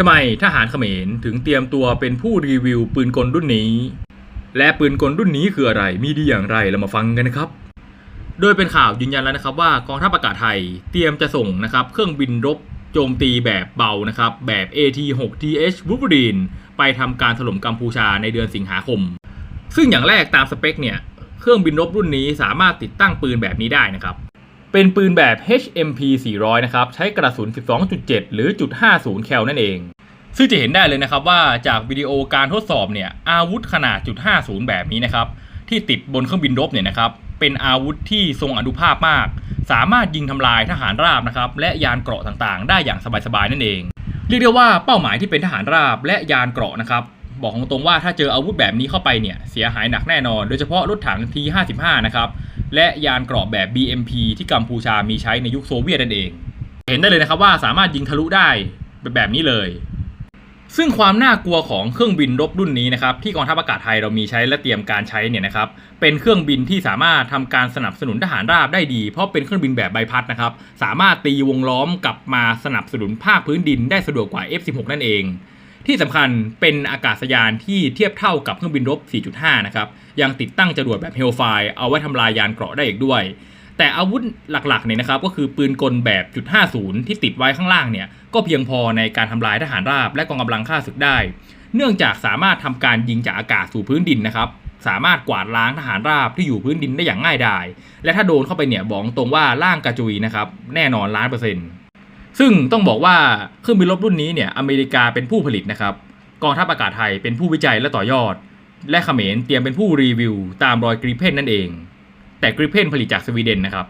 ทำไมทหารเขมรถึงเตรียมตัวเป็นผู้รีวิวปืนกลรุ่นนี้ และปืนกลรุ่นนี้คืออะไรมีดีอย่างไรเรามาฟังกันนะครับ โดยเป็นข่าวยืนยันแล้วนะครับว่ากองทัพอากาศไทยเตรียมจะส่งนะครับเครื่องบินรบโจมตีแบบเบานะครับแบบ AT-6TH Wolverine ไปทำการถล่มกัมพูชาในเดือนสิงหาคม ซึ่งอย่างแรกตามสเปคเนี่ยเครื่องบินรบรุ่นนี้สามารถติดตั้งปืนแบบนี้ได้นะครับ เป็นปืนแบบ HMP 400 นะครับ ใช้กระสุน 12.7 หรือ 50 แคลนั่นเอง ซึ่งจะเห็นได้เลยนะครับว่าจากวิดีโอการทดสอบเนี่ยอาวุธขนาดจุด50 แบบนี้นะครับ ที่ติดบนเครื่องบินรบเนี่ยนะครับเป็นอาวุธที่ทรงอนุภาพมาก สามารถยิงทำลายทหารราบนะครับและยานเกราะต่างๆ ได้อย่างสบายๆนั่นเอง เรียกได้ว่าเป้าหมายที่เป็นทหารราบและยานเกราะนะครับบอกตรงๆว่าถ้าเจออาวุธแบบนี้เข้าไปเนี่ยเสียหายหนักแน่นอน โดยเฉพาะรถถัง T55 นะครับ และยานเกราะแบบ BMP ที่กัมพูชามีใช้ในยุคโซเวียตนั่นเอง เห็นได้เลยนะครับว่าสามารถยิงทะลุได้แบบนี้เลย ซึ่งความน่ากลัวของเครื่องบินรบรุ่นนี้นะครับที่กองทัพอากาศไทยเรามีใช้และเตรียมการใช้เนี่ยนะครับเป็นเครื่องบินที่สามารถทำการสนับสนุนทหารราบได้ดี เพราะเป็นเครื่องบินแบบใบพัดนะครับสามารถตีวงล้อมกลับมาสนับสนุนภาคพื้นดินได้สะดวกกว่า F16 นั่นเอง ที่สำคัญเป็นอากาศยานที่เทียบเท่ากับเครื่องบินรบ 4.5 นะครับ ยังติดตั้งจรวดแบบเฮลไฟเอาไว้ทำลายยานเกราะได้อีกด้วย แต่อาวุธหลักๆเนี่ยนะครับก็คือปืนกลแบบจุด50 ที่ติดไว้ข้างล่างเนี่ยก็เพียงพอในการทำลายทหารราบและกองกำลังฆ่าศึกได้ เนื่องจากสามารถทำการยิงจากอากาศสู่พื้นดินนะครับสามารถกวาดล้างทหารราบที่อยู่พื้นดินได้อย่างง่ายดาย และถ้าโดนเข้าไปเนี่ยบอกตรงว่าล่างกระจุยนะครับ แน่นอนล้านเปอร์เซ็นต์ ซึ่งต้องบอกว่าเครื่องบินรบรุ่นนี้เนี่ยอเมริกาเป็นผู้ผลิตนะครับ กองทัพอากาศไทยเป็นผู้วิจัยและต่อยอด และเขมรเตรียมเป็นผู้รีวิว ตามรอยกริเพนนั่นเอง แต่กริเพนผลิตจากสวีเดนนะครับ